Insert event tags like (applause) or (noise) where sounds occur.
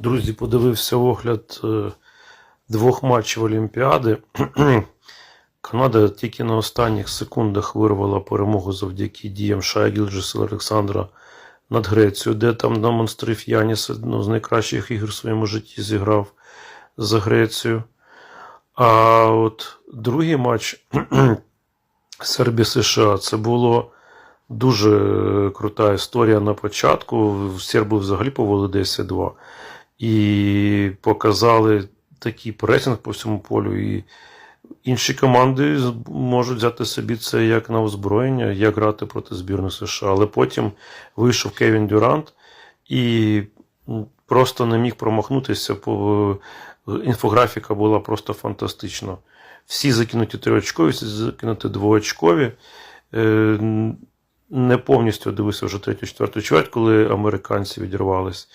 Друзі, подивився огляд е, двох матчів Олімпіади. (clears throat) Канада тільки на останніх секундах вирвала перемогу завдяки діям Шая Гілджеса Олександра над Грецією, де там демонстрив Яніс одну з найкращих ігор в своєму житті зіграв за Грецію. А от другий матч (clears throat) Сербія США це було дуже крута історія на початку. Серби взагалі повели 10-2 і показали такий пресинг по всьому полю. І інші команди можуть взяти собі це як на озброєння, як грати проти збірної США. Але потім вийшов Кевін Дюрант і просто не міг промахнутися. Інфографіка була просто фантастична. Всі закинуті триочкові, всі закинуті двоочкові. Е, Не повністю дивився вже третю, четверту чверть, коли американці відірвались.